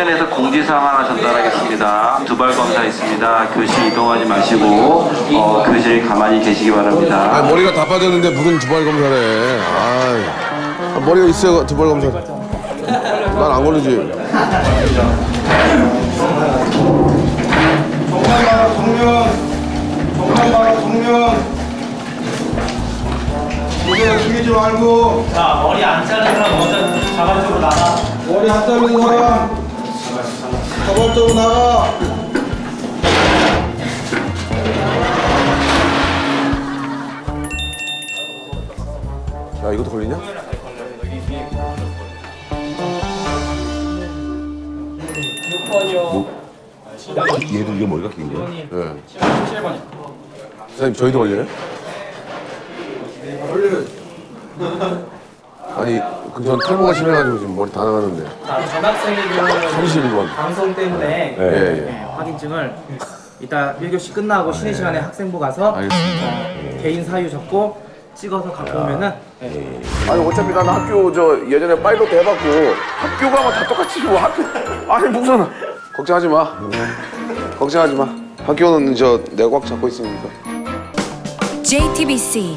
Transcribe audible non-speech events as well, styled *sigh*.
관련해서 공지사항 하나 전달하겠습니다. 두발 검사 있습니다. 교실 이동하지 마시고 어, 교실 가만히 계시기 바랍니다. 아 머리가 다 빠졌는데 무슨 두발 검사래. 아 머리가 있어야 두발 검사. 난 안 걸리지. 정면 봐라 정면 정면 봐라 정면 고개 숙이지 말고 자, 머리 안 자르는 사람 먼저 자발적으로 나가. 머리 안 자르는 사람 자발적으로 나가 야 이것도 걸리냐? 얘도 이게 머리가 긴 거야? 예. 선생님 저희도 걸려요? 아니 그 전 탈모가 심해가지고 지금 머리 다 나가는데. 자, 전학생의 경우는 31번. 방송 때문에 예, 예. 네, 확인증을 이따 1교시 끝나고 쉬는 시간에 학생부 가서 알겠습니다. 어, 개인 사유 적고 찍어서 갖고 오면은 아니 어차피 나는 학교 저 예전에 파일럿 해봤고 학교 가면 다 똑같이 뭐 학교 *laughs* 아니 무슨 걱정하지 마 걱정하지 마 학교는 저 내가 꽉 잡고 있으니까 JTBC